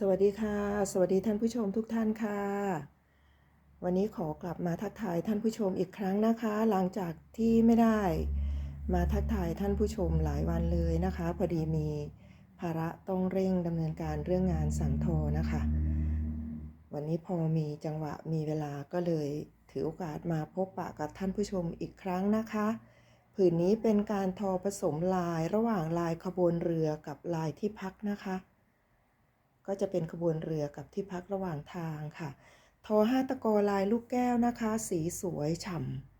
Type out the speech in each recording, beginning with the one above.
สวัสดีค่ะ สวัสดีท่านผู้ชมทุกท่านค่ะ วันนี้ขอกลับมาทักทายท่านผู้ชมอีกครั้งนะคะ หลังจากที่ไม่ได้มาทักทายท่านผู้ชมหลายวันเลยนะคะ พอดีมีภาระต้องเร่งดำเนินการเรื่องงานสั่งทนะคะ วันนี้พอมีจังหวะมีเวลาก็เลยถือโอกาสมาพบปะกับท่านผู้ชมอีกครั้งนะคะผืนนี้เป็นการทอผสมลายระหว่างลายขบวนเรือกับลายที่พักนะคะ ก็จะเป็นขบวนเรือกับที่พักระหว่างทางค่ะ ทอห้าตะกอลายลูกแก้วนะคะ สีสวยฉ่ำ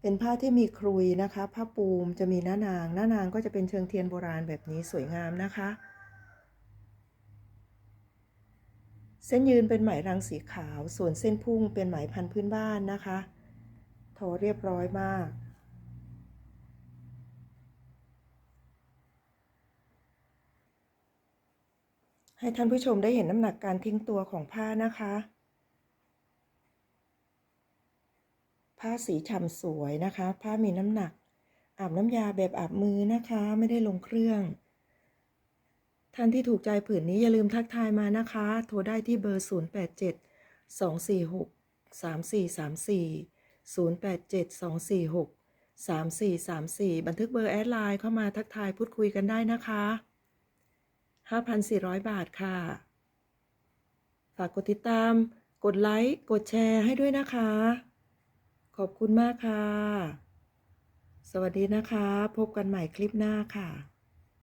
เป็นผ้าที่มีครุยนะคะ ผ้าปูมจะมีหน้านาง หน้านางก็จะเป็นเชิงเทียนโบราณแบบนี้สวยงามนะคะ เส้นยืนเป็นไหมรังสีขาว ส่วนเส้นพุ่งเป็นไหมพันธุ์พื้นบ้านนะคะ ทอเรียบร้อยมาก ให้ท่านผู้ชมได้เห็นน้ำหนักการทิ้งตัวของผ้านะคะ ผ้าสีฉ่ำสวยนะคะ ผ้ามีน้ำหนัก อาบน้ำยาแบบอาบมือนะคะ ไม่ได้ลงเครื่อง ท่านที่ถูกใจผืนนี้อย่าลืมทักทายมานะคะ โทรได้ที่เบอร์ 087 246 3434 087 246 3434 บันทึกเบอร์แอดไลน์เข้ามาทักทายพูดคุยกันได้นะคะ 5,400 บาทค่ะ ฝากกดติดตาม กดไลค์ กดแชร์ให้ด้วยนะคะ ขอบคุณมากค่ะ สวัสดีนะคะ พบกันใหม่คลิปหน้าค่ะ